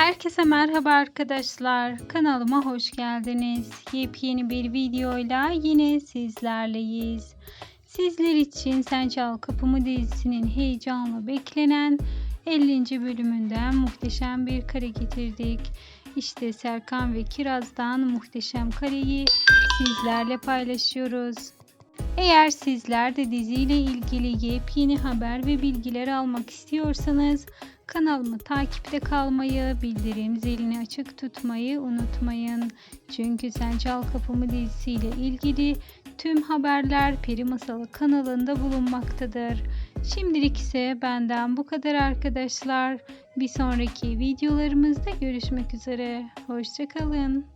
Herkese merhaba arkadaşlar. Kanalıma hoş geldiniz. Yepyeni bir videoyla yine sizlerleyiz. Sizler için Sen Çal Kapımı dizisinin heyecanla beklenen 50. bölümünden muhteşem bir kare getirdik. İşte Serkan ve Kiraz'dan muhteşem kareyi sizlerle paylaşıyoruz. Eğer sizler de diziyle ilgili yepyeni haber ve bilgiler almak istiyorsanız kanalımı takipte kalmayı, bildirim zilini açık tutmayı unutmayın. Çünkü Sen Çal Kapımı dizisiyle ilgili tüm haberler Peri Masalı kanalında bulunmaktadır. Şimdilik ise benden bu kadar arkadaşlar. Bir sonraki videolarımızda görüşmek üzere. Hoşçakalın.